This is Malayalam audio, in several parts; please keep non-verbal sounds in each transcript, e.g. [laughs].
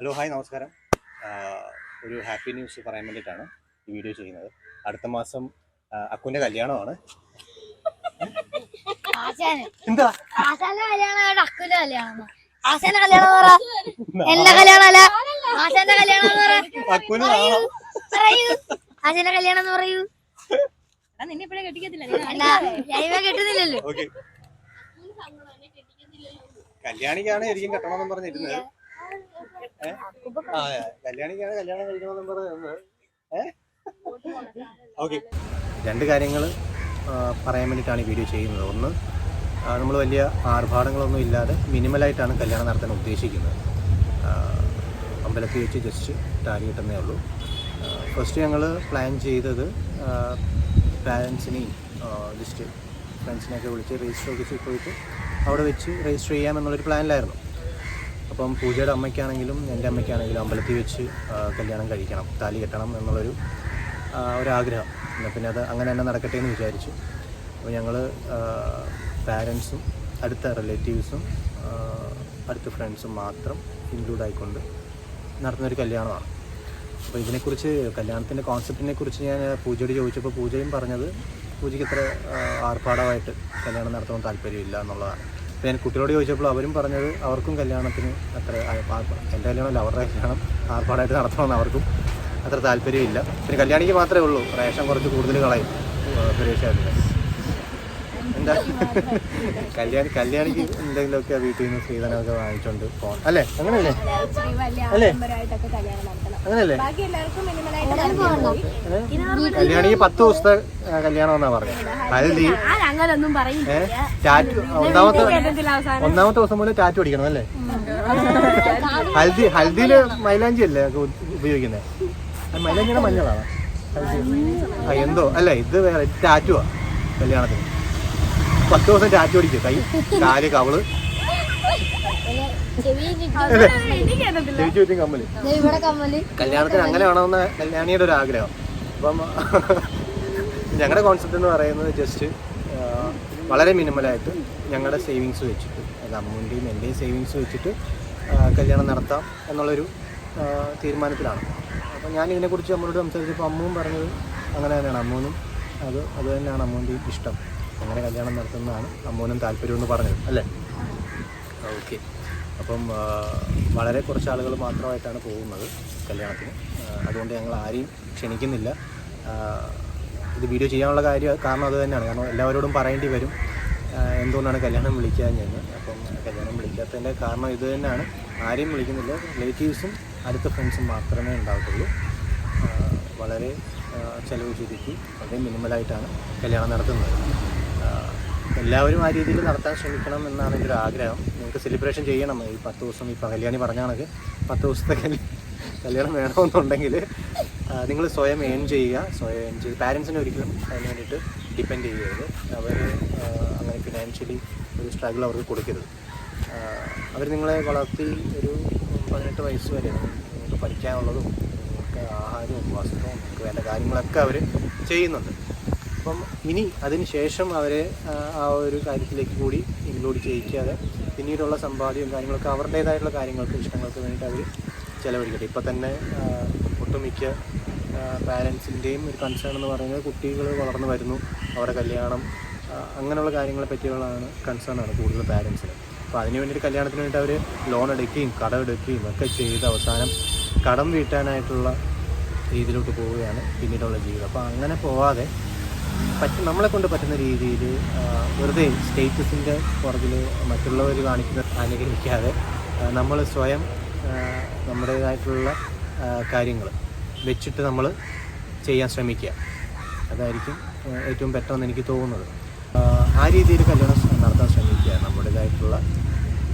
ഹലോ ഹായ് നമസ്കാരം. ഒരു ഹാപ്പി ന്യൂസ് പറയാൻ വേണ്ടിയിട്ടാണ് ഈ വീഡിയോ ചെയ്യുന്നത്. അടുത്ത മാസം അക്കുവിന്റെ അക്കുവിന്റെ കല്യാണമാണ് എന്താ? ആശാന്റെ കല്യാണം അക്കുവിന്റെ കല്യാണം ആശാന്റെ കല്യാണം പറ. എല്ലാ കല്യാണം അല്ല ആശാന്റെ കല്യാണം എന്ന് പറ. അക്കുവിന് പറയൂ. ആശാന്റെ കല്യാണം എന്ന് പറയൂ. നിന്നെ ഇപ്പഴേ കെട്ടിക്കത്തില്ല. അല്ല ജൈവ കിട്ടുന്നില്ലല്ലോ. ഓക്കെ. കല്യാണിക്കാണ് ശരിക്കും കെട്ടണമെന്ന് പറഞ്ഞിരുന്നത്? ആ കല്യാണിക്കാണ് കല്യാണം കഴിക്കണമെന്നും ഓക്കെ. രണ്ട് കാര്യങ്ങൾ പറയാൻ വേണ്ടിയിട്ടാണ് ഈ വീഡിയോ ചെയ്യുന്നത്. ഒന്ന് നമ്മൾ വലിയ ആർഭാടങ്ങളൊന്നും ഇല്ലാതെ മിനിമലായിട്ടാണ് കല്യാണം നടത്താൻ ഉദ്ദേശിക്കുന്നത്. അമ്പലത്തിൽ വെച്ച് ജസ്റ്റ് ടാലി കിട്ടുന്നേ ഉള്ളൂ. ഫസ്റ്റ് ഞങ്ങൾ പ്ലാൻ ചെയ്തത് പാരൻസിനെയും ജസ്റ്റ് ഫ്രണ്ട്സിനെയൊക്കെ വിളിച്ച് രജിസ്റ്റർ ഓഫീസിൽ പോയിട്ട് അവിടെ വെച്ച് രജിസ്റ്റർ ചെയ്യാമെന്നുള്ളൊരു പ്ലാനിലായിരുന്നു അപ്പം പൂജയുടെ അമ്മയ്ക്കാണെങ്കിലും എന്റെ അമ്മയ്ക്കാണെങ്കിലും അമ്പലത്തിൽ വെച്ച് കല്യാണം കഴിക്കണം താലി കെട്ടണം എന്നുള്ളൊരു ഒരു ഒരാഗ്രഹം. പിന്നെ അത് അങ്ങനെ തന്നെ നടക്കട്ടെ എന്ന് വിചാരിച്ചു. അപ്പോൾ ഞങ്ങൾ പാരൻസും അടുത്ത റിലേറ്റീവ്സും അടുത്ത ഫ്രണ്ട്സും മാത്രം ഇൻക്ലൂഡ് ആയിക്കൊണ്ട് നടത്തുന്നൊരു കല്യാണമാണ്. അപ്പോൾ ഇതിനെക്കുറിച്ച് കല്യാണത്തിന്റെ കോൺസെപ്റ്റിനെ കുറിച്ച് ഞാൻ പൂജയോട് ചോദിച്ചപ്പോൾ പൂജയും പറഞ്ഞത് പൂജയ്ക്ക് ഇത്ര ആർഭാടമായിട്ട് കല്യാണം നടത്തണം താല്പര്യമില്ല എന്നുള്ളതാണ്. അപ്പോൾ ഞാൻ കുട്ടികളോട് ചോദിച്ചപ്പോൾ അവരും പറഞ്ഞത് അവർക്കും കല്യാണത്തിന് അത്ര എന്റെ കല്യാണമല്ല അവരുടെ കല്യാണം ആർപ്പാടായിട്ട് നടത്തണമെന്ന് അവർക്കും അത്ര താല്പര്യമില്ല. പിന്നെ കല്യാണിക്ക് മാത്രമേ ഉള്ളൂ. റേഷൻ കുറച്ച് കൂടുതൽ കളയും. സുരേഷായിട്ട് [laughs] കല്യാണി കല്യാണിക്ക് എന്തെങ്കിലുമൊക്കെ വീട്ടിൽ നിന്ന് സ്ത്രീധനമൊക്കെ വാങ്ങിച്ചോണ്ട് പോകണം അല്ലേ? അങ്ങനെയല്ലേ? അല്ലേ? അങ്ങനല്ലേ കല്യാണം അങ്ങനെയല്ലേ? കല്യാണിക്ക് പത്ത് ദിവസത്തെ കല്യാണം എന്നാ പറഞ്ഞത് ടാറ്റു ഒന്നാമത്തെ ഒന്നാമത്തെ ദിവസം മുതൽ ടാറ്റു അടിക്കണം അല്ലേ? ഹൽദി ഹൽദിയിൽ മൈലാഞ്ചി അല്ലേ ഉപയോഗിക്കുന്നത് മൈലാഞ്ചിയുടെ മഞ്ഞളാണ്? ആ എന്തോ? അല്ല ഇത് വേറെ ടാറ്റുവാ കല്യാണത്തിന്. പത്ത് ദിവസം ടാറ്റു അടിക്കും കൈ കാൽ കവൾ. കമ്മൽ. കല്യാണത്തിന് അങ്ങനെ വേണമെന്ന കല്യാണിയുടെ ഒരു ആഗ്രഹം. അപ്പം ഞങ്ങളുടെ കോൺസെപ്റ്റ് എന്ന് പറയുന്നത് ജസ്റ്റ് വളരെ മിനിമലായിട്ട് ഞങ്ങളുടെ സേവിങ്സ് വെച്ചിട്ട് അത് അമ്മൂന്റെയും എന്റെയും സേവിങ്സ് വെച്ചിട്ട് കല്യാണം നടത്താം എന്നുള്ളൊരു തീരുമാനത്തിലാണ്. അപ്പം ഞാൻ ഇതിനെക്കുറിച്ച് അമ്മയോട് സംസാരിച്ചപ്പോൾ അമ്മുവും പറഞ്ഞത് അങ്ങനെ തന്നെയാണ്. അമ്മൂനും അത് അത് തന്നെയാണ് അമ്മൂന്റെയും ഇഷ്ടം. അങ്ങനെ കല്യാണം നടത്തുന്നതാണ് അമ്മൂനും താല്പര്യമെന്ന് പറഞ്ഞത് അല്ലേ? ഓക്കെ. അപ്പം വളരെ കുറച്ച് ആളുകൾ മാത്രമായിട്ടാണ് പോകുന്നത് കല്യാണത്തിന്. അതുകൊണ്ട് ഞങ്ങൾ ആരെയും ക്ഷണിക്കുന്നില്ല. ഇത് വീഡിയോ ചെയ്യാനുള്ള കാര്യം കാരണം അത് തന്നെയാണ്. കാരണം എല്ലാവരോടും പറയേണ്ടി വരും എന്തുകൊണ്ടാണ് കല്യാണം വിളിക്കാഞ്ഞെന്ന് അപ്പം കല്യാണം വിളിക്കാത്തതിന്റെ കാരണം ഇത് തന്നെയാണ്. ആരെയും വിളിക്കുന്നില്ല. റിലേറ്റീവ്സും അടുത്ത ഫ്രണ്ട്സും മാത്രമേ ഉണ്ടാവത്തുള്ളൂ. വളരെ ചിലവ് ചുരുക്കി വളരെ മിനിമലായിട്ടാണ് കല്യാണം നടത്തുന്നത്. എല്ലാവരും ആ രീതിയിൽ നടത്താൻ ശ്രമിക്കണം എന്നാണ് എന്റെ ഒരു ആഗ്രഹം. നിങ്ങൾക്ക് സെലിബ്രേഷൻ ചെയ്യണം. ഈ പത്ത് ദിവസം ഇപ്പോൾ കല്യാണി പറഞ്ഞ കണക്ക് പത്ത് ദിവസത്തെ കല്യ- കല്യാണം വേണമെന്നുണ്ടെങ്കിൽ നിങ്ങൾ സ്വയം ഏൺ ചെയ്യുക. സ്വയം ഏൺ ചെയ്ത് പാരൻസിനെ ഒരിക്കലും അതിന് വേണ്ടിയിട്ട് ഡിപ്പെൻഡ് ചെയ്യരുത്. അവർ അങ്ങനെ ഫിനാൻഷ്യലി ഒരു സ്ട്രഗിൾ അവർക്ക് കൊടുക്കരുത്. അവർ നിങ്ങളെ വളർത്തി ഒരു പതിനെട്ട് വയസ്സ് വരെ നിങ്ങൾക്ക് പഠിക്കാനുള്ളതും നിങ്ങൾക്ക് ആഹാരവും വസ്ത്രവും നിങ്ങൾക്ക് വേണ്ട കാര്യങ്ങളൊക്കെ അവർ ചെയ്യുന്നുണ്ട്. അപ്പം ഇനി അതിന് ശേഷം അവരെ ആ, ഒരു കാര്യത്തിലേക്ക് കൂടി ഇൻക്ലൂഡ് ചെയ്യിക്കാതെ പിന്നീടുള്ള സമ്പാദ്യവും കാര്യങ്ങളൊക്കെ അവരുടേതായിട്ടുള്ള കാര്യങ്ങൾക്ക് ഇഷ്ടങ്ങൾക്ക് വേണ്ടിയിട്ട് അവർ ചിലവഴിക്കട്ടെ. ഇപ്പം തന്നെ ഒട്ടുമിക്ക പാരൻസിന്റെയും ഒരു കൺസേൺ എന്ന് പറയുന്നത് കുട്ടികൾ വളർന്നു വരുന്നു അവരുടെ കല്യാണം അങ്ങനെയുള്ള കാര്യങ്ങളെ പറ്റിയുള്ളതാണ് കൺസേൺ ആണ് കൂടുതൽ പാരൻസിന്. അപ്പോൾ അതിന് വേണ്ടിയിട്ട് കല്യാണത്തിന് വേണ്ടി അവർ ലോൺ എടുക്കുകയും കടം എടുക്കുകയും ഒക്കെ ചെയ്ത് അവസാനം കടം വീട്ടാനായിട്ടുള്ള രീതിയിലോട്ട് പോവുകയാണ് പിന്നീടുള്ള ജീവിതം. അപ്പോൾ അങ്ങനെ പോവാതെ പറ്റും നമ്മളെ കൊണ്ട് പറ്റുന്ന രീതിയിൽ വെറുതെ സ്റ്റേറ്റസിന്റെ പുറകിൽ മറ്റുള്ളവർ കാണിക്കുന്ന അനുകരിക്കാതെ നമ്മൾ സ്വയം നമ്മുടേതായിട്ടുള്ള കാര്യങ്ങൾ വെച്ചിട്ട് നമ്മൾ ചെയ്യാൻ ശ്രമിക്കുക. അതായിരിക്കും ഏറ്റവും ബെറ്റർ എന്ന് എനിക്ക് തോന്നുന്നത്. ആ, രീതിയിൽ കല്യാണം നടത്താൻ ശ്രമിക്കുക. നമ്മുടേതായിട്ടുള്ള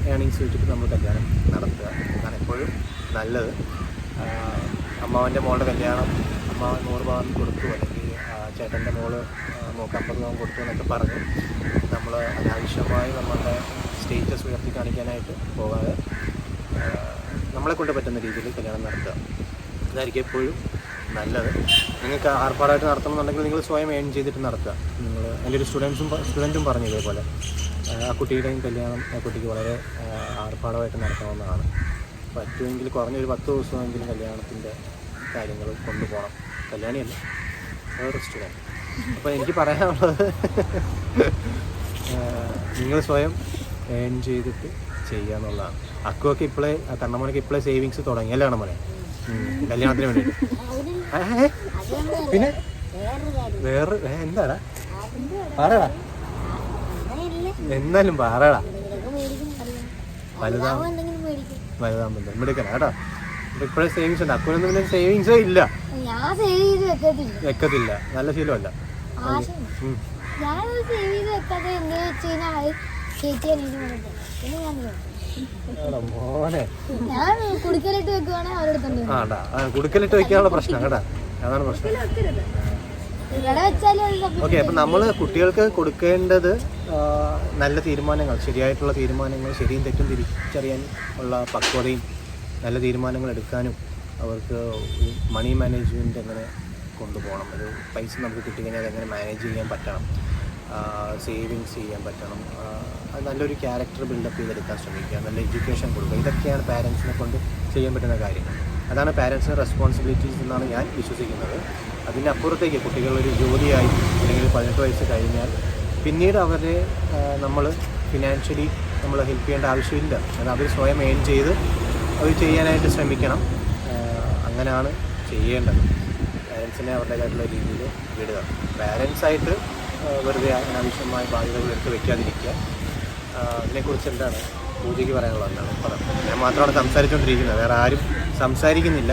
ഏണിങ്സ് വെച്ചിട്ട് നമ്മൾ കല്യാണം നടത്തുക. അതാണ് എപ്പോഴും നല്ലത്. അമ്മാവന്റെ മോളുടെ കല്യാണം അമ്മാവൻ നൂറ് ഭാഗം കൊടുത്തു അല്ലെങ്കിൽ ചേട്ടന്റെ മോൾ മോൾക്ക് അമ്പത് കൊടുത്തു എന്നൊക്കെ പറഞ്ഞ്. നമ്മൾ അനാവശ്യമായി നമ്മളുടെ സ്റ്റേറ്റസ് ഉയർത്തി കാണിക്കാനായിട്ട് പോകാതെ നമ്മളെ കൊണ്ട് പറ്റുന്ന രീതിയിൽ കല്യാണം നടത്തുക. അതായിരിക്കും എപ്പോഴും നല്ലത്. നിങ്ങൾക്ക് ആർപ്പാടായിട്ട് നടത്തണമെന്നുണ്ടെങ്കിൽ നിങ്ങൾ സ്വയം ഏൺ ചെയ്തിട്ട് നടത്തുക. നിങ്ങൾ എന്റെ ഒരു സ്റ്റുഡൻസും സ്റ്റുഡന്റും പറഞ്ഞു ഇതേപോലെ. ആ കുട്ടിയുടെയും കല്യാണം ആ കുട്ടിക്ക് വളരെ ആർപ്പാടമായിട്ട് നടത്തണമെന്നാണ്. പറ്റുമെങ്കിൽ കുറഞ്ഞൊരു പത്ത് ദിവസമെങ്കിലും കല്യാണത്തിന്റെ കാര്യങ്ങൾ കൊണ്ടുപോകണം. കല്യാണിയല്ല. വേറെ സ്റ്റുഡന്റ് അപ്പോൾ എനിക്ക് പറയാനുള്ളത് നിങ്ങൾ സ്വയം ഏൺ ചെയ്തിട്ട് ചെയ്യുക എന്നുള്ളതാണ്. അക്കുവൊക്കെ ഇപ്പോഴേ കണ്ണമ്മനൊക്കെ ഇപ്പോഴേ സേവിങ്സ് തുടങ്ങി. അല്ലേ കണ്ണമ്മനെ ഉം, കല്യാണത്തിന് ഏ? പിന്നെ? വേറെ എന്താടാ? പറയടാ എന്നാലും പറയടാ വലുതാ വലുതാകുമ്പോൾ മെടുക്കണം കേട്ടോ. ഇപ്പോഴേ സേവിങ്സ് ഉണ്ട്. അക്കുനൊന്നും പിന്നെ സേവിങ്സേ ഇല്ല. ഞാൻ സേവ് ചെയ്ത് വെക്കത്തില്ല. വെക്കത്തില്ല. നല്ല ശീലമല്ല. ഞാൻ സേവ് ചെയ്ത് വെക്കാതെ എന്ത് വെച്ച് കഴിഞ്ഞാൽ അത് ചേച്ചി എനിക്ക് കൊടുക്കും. പിന്നെ ഞാൻ കുടിക്കലിട്ട് വെക്കുവാണെങ്കിൽ അവരുടെ തന്നെ ആടാ ആ, കുടുക്കലിട്ട് വെക്കാനുള്ള പ്രശ്നം. കേട്ടാ അതാണ് പ്രശ്നം. ഓക്കെ അപ്പം നമ്മൾ കുട്ടികൾക്ക് കൊടുക്കേണ്ടത് നല്ല തീരുമാനങ്ങൾ ശരിയായിട്ടുള്ള തീരുമാനങ്ങൾ ശരിയും തെറ്റും തിരിച്ചറിയാൻ ഉള്ള പക്വതയും നല്ല തീരുമാനങ്ങൾ എടുക്കാനും അവർക്ക് മണി മാനേജ്മെന്റ് എങ്ങനെ കൊണ്ടുപോകണം ഒരു പൈസ നമുക്ക് കിട്ടിക്കഴിഞ്ഞാൽ അതെങ്ങനെ മാനേജ് ചെയ്യാൻ പറ്റണം സേവിങ്സ് ചെയ്യാൻ പറ്റണം നല്ലൊരു ക്യാരക്ടർ ബിൽഡപ്പ് ചെയ്തെടുക്കാൻ ശ്രമിക്കുക നല്ല എഡ്യൂക്കേഷൻ കൊടുക്കുക. ഇതൊക്കെയാണ് പാരൻസിനെ കൊണ്ട് ചെയ്യാൻ പറ്റുന്ന കാര്യങ്ങൾ. അതാണ് പാരൻസിന്റെ റെസ്പോൺസിബിലിറ്റീസ് എന്നാണ് ഞാൻ വിശ്വസിക്കുന്നത്. അതിനപ്പുറത്തേക്ക് കുട്ടികളൊരു ജോലിയായി അല്ലെങ്കിൽ പതിനെട്ട് വയസ്സ് കഴിഞ്ഞാൽ പിന്നീട് അവരെ നമ്മൾ ഫിനാൻഷ്യലി നമ്മൾ ഹെൽപ്പ് ചെയ്യേണ്ട ആവശ്യമില്ല. അത് അവർ സ്വയം എയിൻ ചെയ്ത് അവർ ചെയ്യാനായിട്ട് ശ്രമിക്കണം. അങ്ങനെയാണ് ചെയ്യേണ്ടത്. പാരൻസിനെ അവരുടേതായിട്ടുള്ള രീതിയിൽ വിടുക. പാരൻസായിട്ട് വെറുതെ അനാവശ്യമായ ബാധ്യതകൾ എടുത്ത് വെക്കാതിരിക്കുക. ആ, അതിനെക്കുറിച്ച് എന്താണ് പൂജയ്ക്ക് പറയാനുള്ളത്? എന്താണ് പറയാം ഞാൻ മാത്രമാണ് സംസാരിച്ചുകൊണ്ടിരിക്കുന്നത് വേറെ ആരും സംസാരിക്കുന്നില്ല.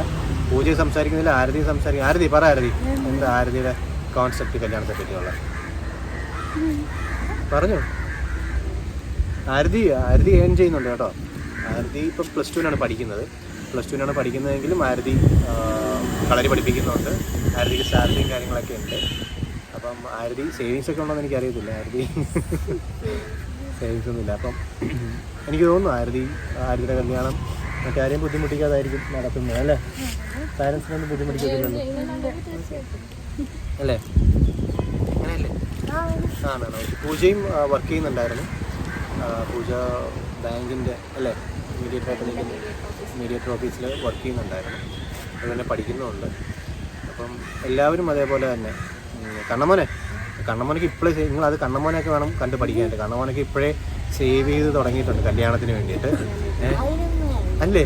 പൂജ സംസാരിക്കുന്നില്ല ആരതി സംസാരിക്കും ആരതി പറ ആരതി. എന്താ ആരതിയുടെ കോൺസെപ്റ്റ് കല്യാണത്തെ പറ്റിയുള്ള? പറഞ്ഞു. ആരതി ആരതി ഏൺ ചെയ്യുന്നുണ്ട് കേട്ടോ. ആരതി ഇപ്പം പ്ലസ് ടുവിനാണ് പഠിക്കുന്നത്. പ്ലസ് ടുവിനാണ് പഠിക്കുന്നതെങ്കിലും മാരുതി കളരി പഠിപ്പിക്കുന്നുണ്ട്. മാരുതിക്ക് സാലറിയും കാര്യങ്ങളൊക്കെ ഉണ്ട്. അപ്പം മാരുതി സേവിങ്സ് ഒക്കെ ഉണ്ടോയെന്ന് എനിക്കറിയത്തില്ല. മാരുതി സേവിങ്സ് [laughs] ഒന്നുമില്ല. അപ്പം എനിക്ക് തോന്നുന്നു ആരതി ആരതിയുടെ കല്യാണം മറ്റാരെയും ബുദ്ധിമുട്ടിക്കാതായിരിക്കും നടത്തുന്നത് അല്ലേ? പാരൻസിനൊന്നും ബുദ്ധിമുട്ടിക്കത്തില്ലല്ലോ. അല്ലേ? അങ്ങനെയല്ലേ? ആണ് പൂജയും വർക്ക് ചെയ്യുന്നുണ്ടായിരുന്നു. പൂജ ബാങ്കിന്റെ അല്ലേ? മീഡിയേറ്റർ ആയിട്ട് നിൽക്കുന്ന മീഡിയേറ്റർ ഓഫീസിൽ വർക്ക് ചെയ്യുന്നുണ്ടായിരുന്നു. അതുതന്നെ പഠിക്കുന്നുമുണ്ട് അപ്പം എല്ലാവരും അതേപോലെ തന്നെ. കണ്ണമോനെ കണ്ണമോനക്ക് ഇപ്പോഴേ നിങ്ങൾ അത് കണ്ണമോനൊക്കെ വേണം കണ്ട് പഠിക്കാനായിട്ട്. കണ്ണമോനൊക്കെ ഇപ്പോഴേ സേവ് ചെയ്ത് തുടങ്ങിയിട്ടുണ്ട് കല്യാണത്തിന് വേണ്ടിയിട്ട്? അല്ലേ?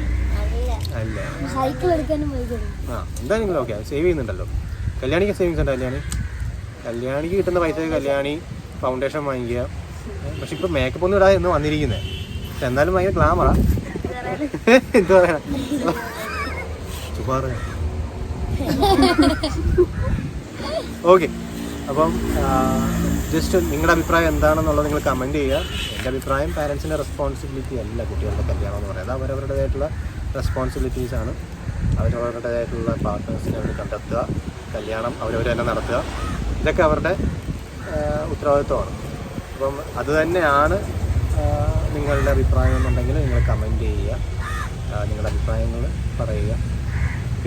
അല്ല? സൈക്കിൾ എടുക്കാനും നിങ്ങൾ ആ ഓക്കെ സേവ് ചെയ്യുന്നുണ്ടല്ലോ. കല്യാണിക്ക് സേവിങ്സ് ഉണ്ടോ കല്യാണി? കല്യാണിക്ക് കിട്ടുന്ന പൈസ കല്യാണി ഫൗണ്ടേഷൻ വാങ്ങിക്കുക. പക്ഷെ ഇപ്പോൾ മേക്കപ്പ് ഒന്നും ഇടാതെ ഇന്ന് വന്നിരിക്കുന്നത് പക്ഷെ എന്നാലും ഭയങ്കര ഗ്ലാമറാ എന്ത് പറയാ ഓക്കെ അപ്പം ജസ്റ്റ് നിങ്ങളുടെ അഭിപ്രായം എന്താണെന്നുള്ളത് നിങ്ങൾ കമന്റ് ചെയ്യുക. എന്റെ അഭിപ്രായം പാരൻസിന്റെ റെസ്പോൺസിബിലിറ്റി അല്ല കുട്ടികളുടെ കല്യാണം എന്ന് പറയുന്നത്. അവരവരുടേതായിട്ടുള്ള റെസ്പോൺസിബിലിറ്റീസ് ആണ്. അവരവരുടേതായിട്ടുള്ള പാർട്ട്നേഴ്സിനെ അവർ കണ്ടെത്തുക. കല്യാണം അവരവർ തന്നെ നടത്തുക. ഇതൊക്കെ അവരുടെ ഉത്തരവാദിത്വമാണ്. അപ്പം അത് തന്നെയാണ് നിങ്ങളുടെ അഭിപ്രായം എന്നുണ്ടെങ്കിൽ നിങ്ങൾ കമന്റ് ചെയ്യുക. നിങ്ങളുടെ അഭിപ്രായങ്ങൾ പറയുക.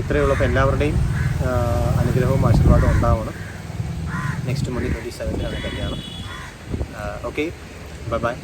ഇത്രയേ ഉള്ളൂ. എല്ലാവരുടെയും അനുഗ്രഹവും ആശീർവാദവും ഉണ്ടാവണം. നെക്സ്റ്റ് മന്ത് ട്വന്റി സെവൻത്തിനാണ് കല്യാണം. Okay bye bye